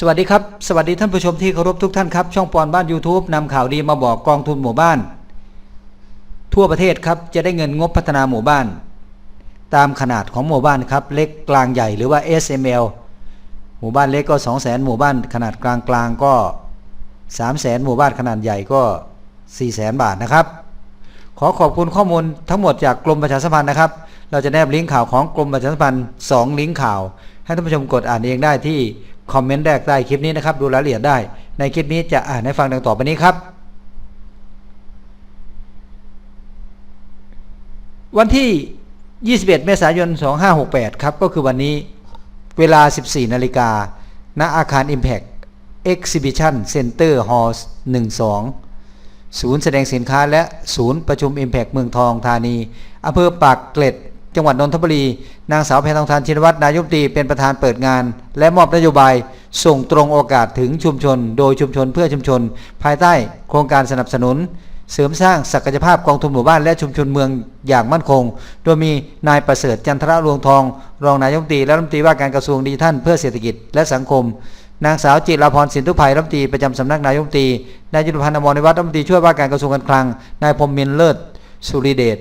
สวัสดีครับ สวัสดีท่านผู้ชมที่เคารพทุกท่านครับ ช่องปอนบ้าน YouTube นำข่าวดีมาบอกกองทุนหมู่บ้าน ทั่วประเทศครับจะได้เงินงบพัฒนาหมู่บ้าน ตามขนาดของหมู่บ้านครับเล็กกลางใหญ่หรือว่า SML หมู่บ้านเล็กก็ 2 0 0 0 0 0 หมู่บ้านขนาดกลางกลางก็ 3 0 0 0 0 0 หมู่บ้านขนาดใหญ่ก็ 4 0 0 0 0 0 บาทนะครับ ขอขอบคุณข้อมูลทั้งหมดจากกรมประชาสัมพันธ์นะครับ เราจะแนบลิงก์ข่าวของกรมประชาสัมพันธ์ 2 ลิงก์ข่าว ให้ท่านผู้ชมกดอ่านเองได้ที่ คอมเมนต์แรกใต้คลิปนี้นะครับ ดูรายละเอียดได้ ในคลิปนี้จะอ่านให้ฟังดังต่อไปนี้ครับ วันที่ 21 เมษายน 2568 ครับ ก็คือวันนี้เวลา 14 นาฬิกา ณ อาคาร Impact Exhibition Center Hall 12 ศูนย์แสดงสินค้าและศูนย์ประชุม Impact เมืองทองธานีอำเภอปากเกร็ด จังหวัดนนทบุรี นางสาวแพทองทานชินวัตรนายกตีเป็นประธานเปิดงาน และมอบนโยบาย ส่งตรงโอกาสถึงชุมชน โดยชุมชนเพื่อชุมชน ภายใต้โครงการสนับสนุน เสริมสร้างศักยภาพกองทุนหมู่บ้านและชุมชนเมืองอย่างมั่นคง โดยมีนายประเสริฐจันทระรวงทอง รองนายกตีและรัฐมนตรีว่าการกระทรวงดิจิทัลเพื่อเศรษฐกิจและสังคมนางสาวจิราพรสินทุภัยรัฐมนตรีประจำสำนักนายกรัฐมนตรีนายจุลพันธ์อมรนิวัฒน์รัฐมนตรีช่วยว่าการกระทรวงการคลัง นายพรมมินเลิศสุริเดช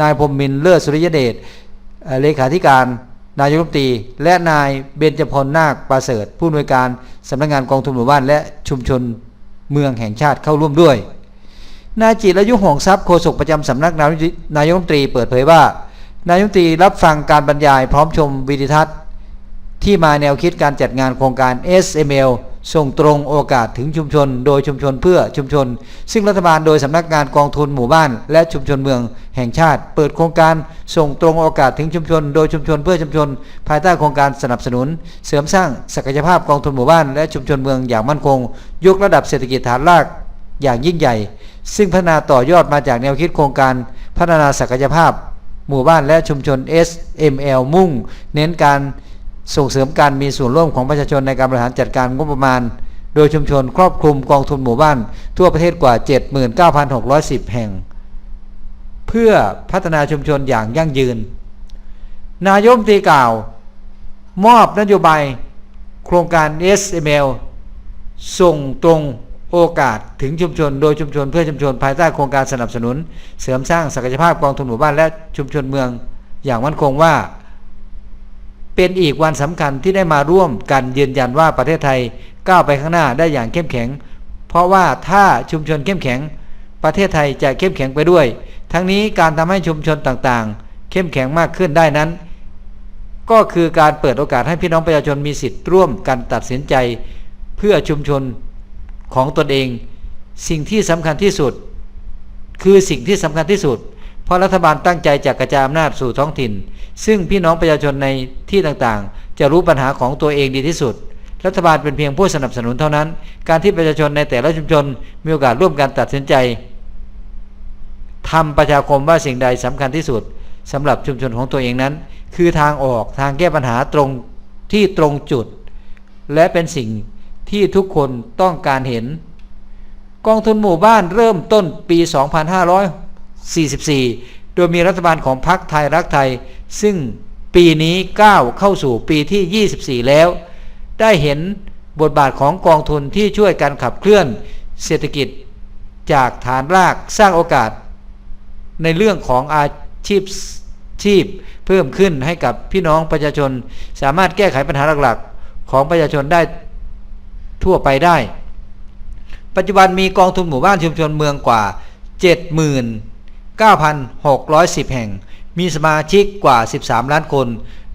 นายพรมมินเลิศสุริยเดชเลขาธิการ นายกรัฐมนตรี และนายเบญจพลนาคประเสริฐ ผู้อำนวยการสำนักงานกองทุนหมู่บ้านและชุมชนเมืองแห่งชาติเข้าร่วมด้วย นายจิรยุห่วงทรัพย์โฆษกประจำสำนักนายกรัฐมนตรีเปิดเผยว่า นายกรัฐมนตรีรับฟังการบรรยายพร้อมชมวิดีทัศน์ ที่มาแนวคิดการจัดงานโครงการ SML ส่งตรงโอกาสถึงชุมชน โดยชุมชนเพื่อชุมชน ซึ่งรัฐบาลโดยสำนักงานกองทุนหมู่บ้าน และชุมชนเมืองแห่งชาติ เปิดโครงการส่งตรงโอกาสถึงชุมชน โดยชุมชนเพื่อชุมชน ภายใต้โครงการสนับสนุน เสริมสร้างศักยภาพกองทุนหมู่บ้านและชุมชนเมืองอย่างมั่นคง ยกระดับเศรษฐกิจฐานรากอย่างยิ่งใหญ่ ซึ่งพัฒนาต่อยอดมาจากแนวคิดโครงการพัฒนาศักยภาพ หมู่บ้านและชุมชน SML มุ่ง เน้นการ ส่งเสริมการมีส่วนร่วมของประชาชนในการบริหารจัดการงบประมาณ โดยชุมชนครอบคลุมกองทุนหมู่บ้าน ทั่วประเทศกว่า 79,610 แห่ง เพื่อพัฒนาชุมชนอย่างยั่งยืน นายมตีกล่าว มอบนโยบาย โครงการ SML ส่งตรงโอกาสถึงชุมชน โดยชุมชนเพื่อชุมชนภายใต้โครงการสนับสนุน เสริมสร้างศักยภาพกองทุนหมู่บ้านและชุมชนเมือง อย่างมั่นคงว่า เป็นอีกวันสำคัญที่ได้มาร่วมกันยืนยันว่าประเทศไทยก้าวไปข้างหน้าได้อย่างเข้มแข็ง เพราะว่าถ้าชุมชนเข้มแข็ง ประเทศไทยจะเข้มแข็งไปด้วย ทั้งนี้การทำให้ชุมชนต่างๆ เข้มแข็งมากขึ้นได้นั้น ก็คือการเปิดโอกาสให้พี่น้องประชาชนมีสิทธิ์ร่วมกันตัดสินใจ เพื่อชุมชนของตนเอง สิ่งที่สำคัญที่สุด คือสิ่งที่สำคัญที่สุด เพราะรัฐบาลตั้งใจจะกระจายอำนาจสู่ท้องถิ่น ซึ่งพี่น้องประชาชนในที่ต่างๆ จะรู้ปัญหาของตัวเองดีที่สุด รัฐบาลเป็นเพียงผู้สนับสนุนเท่านั้น การที่ประชาชนในแต่ละชุมชน มีโอกาสร่วมกันตัดสินใจทำประชาคมว่าสิ่งใดสำคัญที่สุดสำหรับชุมชนของตัวเองนั้น คือทางออกทางแก้ปัญหาตรงที่ตรงจุด และเป็นสิ่งที่ทุกคนต้องการเห็น กองทุนหมู่บ้านเริ่มต้นปี 2544 โดยมีรัฐบาลของพรรคไทยรักไทย ซึ่งปีนี้ก้าวเข้าสู่ปีที่ 24 แล้ว ได้เห็นบทบาทของกองทุนที่ช่วยการขับเคลื่อนเศรษฐกิจจากฐานรากสร้างโอกาส ในเรื่องของอาชีพชีพเพิ่มขึ้นให้กับพี่น้องประชาชน สามารถแก้ไขปัญหาหลักๆ ของประชาชนได้ทั่วไปได้ ปัจจุบันมีกองทุนหมู่บ้านชุมชนเมืองกว่า 79,610 แห่ง มีสมาชิกกว่า 13 ล้านคน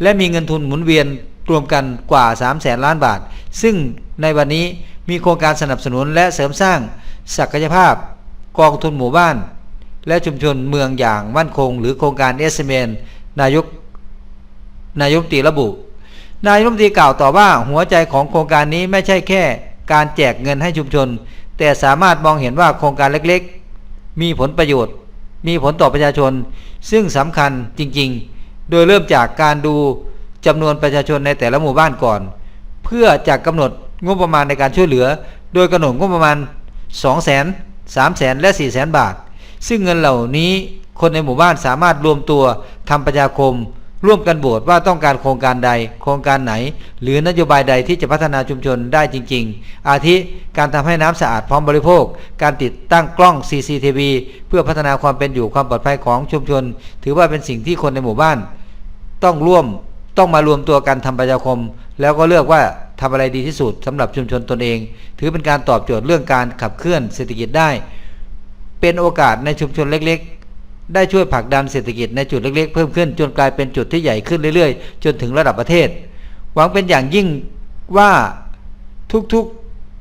และมีเงินทุนหมุนเวียนรวมกันกว่า 3 แสนล้านบาท ซึ่งในวันนี้มีโครงการสนับสนุนและเสริมสร้างศักยภาพ กองทุนหมู่บ้าน และชุมชนเมืองอย่างมั่นคง หรือโครงการ s m n นายกนายกรัฐมนตรีระบุ นายกมตีกล่าวต่อว่าหัวใจของโครงการนี้ไม่ใช่แค่การแจกเงินให้ชุมชน แต่สามารถมองเห็นว่าโครงการเล็กๆ มีผลประโยชน์ มีผลต่อประชาชน ซึ่งสำคัญจริงๆ โดยเริ่มจากการดูจำนวนประชาชนในแต่ละหมู่บ้านก่อน เพื่อจะกำหนดงบประมาณในการช่วยเหลือ โดยกำหนดงบประมาณ 2 0 0 0 0 0 3 0 0 0 0 และ 4 0 0 0 0 0 บาท ซึ่งเงินเหล่านี้คนในหมู่บ้านสามารถรวมตัวทำประชาคม ร่วมกันโบสว่าต้องการโครงการใด โครงการไหน หรือนโยบายใดที่จะพัฒนาชุมชนได้จริง ๆ อาทิการทำให้น้ำสะอาดพร้อมบริโภค การติดตั้งกล้อง CCTV เพื่อพัฒนาความเป็นอยู่ความปลอดภัยของชุมชน ถือว่าเป็นสิ่งที่คนในหมู่บ้าน ต้องร่วมต้องมารวมตัวกันทำประชาคม แล้วก็เลือกว่าทำอะไรดีที่สุดสำหรับชุมชนตนเอง ถือเป็นการตอบโจทย์เรื่องการขับเคลื่อนเศรษฐกิจได้ เป็นโอกาสในชุมชนเล็ก ได้ช่วยผลักดันเศรษฐกิจในจุดเล็กๆเพิ่มขึ้น จนกลายเป็นจุดที่ใหญ่ขึ้นเรื่อยๆ จนถึงระดับประเทศ หวังเป็นอย่างยิ่งว่าทุก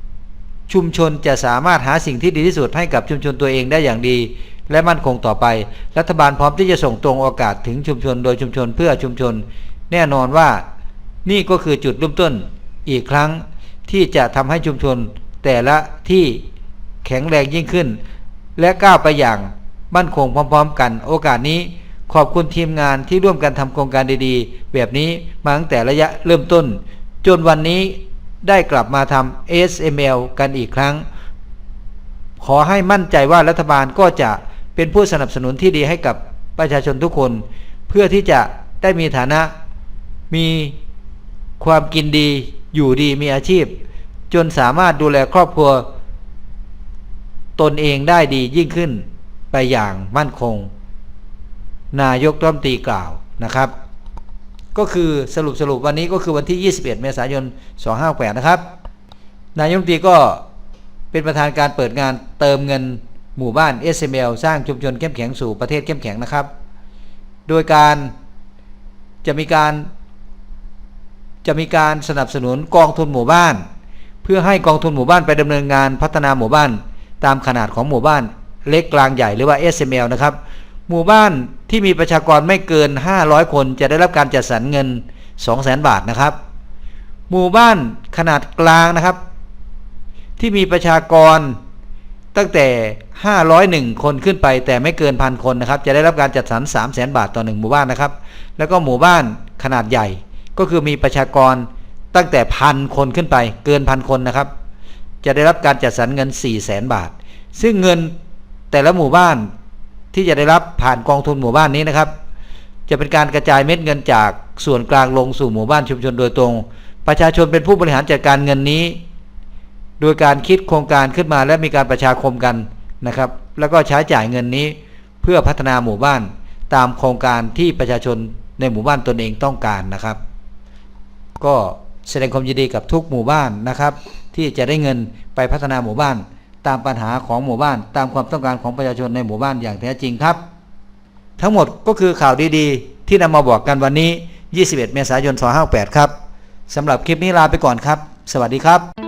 ๆชุมชนจะสามารถหาสิ่งที่ดีที่สุดให้กับชุมชนตัวเองได้อย่างดี และมั่นคงต่อไป รัฐบาลพร้อมที่จะส่งตรงโอกาสถึงชุมชน โดยชุมชนเพื่อชุมชน แน่นอนว่านี่ก็คือจุดเริ่มต้นอีกครั้งที่จะทำให้ชุมชนแต่ละที่แข็งแรงยิ่งขึ้น และก้าวไปอย่าง มั่นคงพร้อม ๆ กัน โอกาสนี้ขอบคุณทีมงานที่ร่วมกันทำโครงการดีๆ แบบนี้มาตั้งแต่ระยะเริ่มต้น จนวันนี้ได้กลับมาทำ SML กันอีกครั้ง ขอให้มั่นใจว่ารัฐบาลก็จะเป็นผู้สนับสนุนที่ดีให้กับประชาชนทุกคน เพื่อที่จะได้มีฐานะ มีความกินดีอยู่ดีมีอาชีพ จนสามารถดูแลครอบครัว ตนเองได้ดียิ่งขึ้น ไปอย่างมั่นคง นายกรัฐมนตรีกล่าวนะครับ ก็คือสรุปสรุปวันนี้ก็คือวันที่ 21 เมษายน 2568นะครับ นายกรัฐมนตรีก็เป็นประธานการเปิดงานเติมเงินหมู่บ้าน SML สร้างชุมชนเข้มแข็งสู่ประเทศเข้มแข็งนะครับ โดยการจะมีการจะมีการสนับสนุนกองทุนหมู่บ้าน เพื่อให้กองทุนหมู่บ้านไปดำเนินงานพัฒนาหมู่บ้าน ตามขนาดของหมู่บ้าน เล็กกลางใหญ่หรือว่า SML นะครับ หมู่บ้านที่มีประชากรไม่เกิน 500 คนจะได้รับการจัดสรรเงิน 200,000 บาทนะครับ หมู่บ้านขนาดกลางนะครับ ที่มีประชากรตั้งแต่ 501 คนขึ้นไปแต่ไม่เกินพันคนนะครับ จะได้รับการจัดสรร 300,000 บาทต่อหนึ่งหมู่บ้านนะครับ แล้วก็หมู่บ้านขนาดใหญ่ก็คือมีประชากรตั้งแต่พันคนขึ้นไปเกินพันคนนะครับ จะได้รับการจัดสรรเงิน 4 0 0แสนบาท ซึ่งเงิน แต่ละหมู่บ้านที่จะได้รับผ่านกองทุนหมู่บ้านนี้นะครับ จะเป็นการกระจายเม็ดเงินจากส่วนกลางลงสู่หมู่บ้านชุมชนโดยตรง ประชาชนเป็นผู้บริหารจัดการเงินนี้ โดยการคิดโครงการขึ้นมาและมีการประชาคมกันนะครับ แล้วก็ใช้จ่ายเงินนี้เพื่อพัฒนาหมู่บ้านตามโครงการที่ประชาชนในหมู่บ้านตนเองต้องการนะครับ ก็แสดงความยินดีกับทุกหมู่บ้านนะครับ ที่จะได้เงินไปพัฒนาหมู่บ้าน ตามปัญหาของหมู่บ้าน ตามความต้องการของประชาชนในหมู่บ้านอย่างแท้จริงครับ ทั้งหมดก็คือข่าวดีๆ ที่นำมาบอกกันวันนี้ 21 เมษายน 2568 ครับสำหรับคลิปนี้ลาไปก่อนครับ สวัสดีครับ